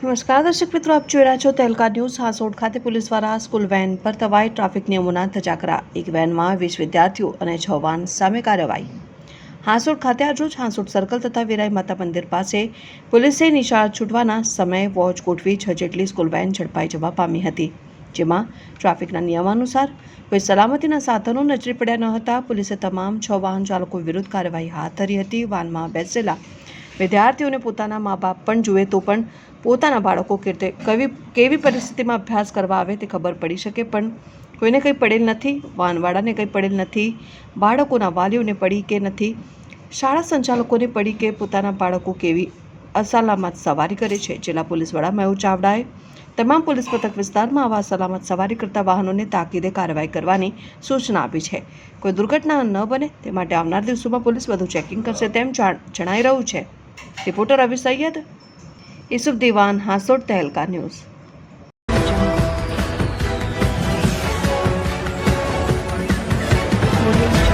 નમસ્કાર, દર્શક મિત્રો, આપ જોઈ રહ્યા છો તહેલકા ન્યૂઝ. હાસોડ ખાતે પોલીસ દ્વારા સ્કૂલ વેન પર તવાઈ ટ્રાફિક નિયમોના ધજાકરા એક વેનમાં વીસ વિદ્યાર્થીઓ અને છ વાહન સામે કાર્યવાહી. હાંસોડ ખાતે આજરોજ હાંસોડ સર્કલ તથા વિરાય માતા મંદિર પાસે પોલીસે નિશાળ છૂટવાના સમયે વોચ ગોઠવી છ જેટલી સ્કૂલ વેન ઝડપાઈ જવા પામી હતી. જેમાં ટ્રાફિકના નિયમાનુસાર કોઈ સલામતીના સાધનો નજરે પડ્યા ન હતા. પોલીસે તમામ છ વાહન ચાલકો વિરુદ્ધ કાર્યવાહી હાથ ધરી હતી. વાનમાં બેસેલા વિદ્યાર્થીઓને પોતાના મા બાપ પણ જુએ તો પણ પોતાના બાળકો કેવી કેવી પરિસ્થિતિમાં અભ્યાસ કરવા આવે તે ખબર પડી શકે. પણ કોઈને કંઈ પડેલ નથી વાહનવાળાને કંઈ પડેલ નથી, બાળકોના વાલીઓને પડી કે નથી, શાળા સંચાલકોને પડી કે પોતાના બાળકો કેવી અસલામત સવારી કરે છે. જિલ્લા પોલીસ વડા મયુર ચાવડાએ તમામ પોલીસ પથક વિસ્તારમાં આવા સલામત સવારી કરતા વાહનોને તાકીદે કાર્યવાહી કરવાની સૂચના આપી છે. કોઈ દુર્ઘટના ન બને તે માટે આવનાર દિવસોમાં પોલીસ વધુ ચેકિંગ કરશે તેમ જણાઈ રહ્યું છે. રિપોર્ટર રવિ સૈયદ યુસુફ દિવાન હાસોડ તહેલકા ન્યૂઝ Audio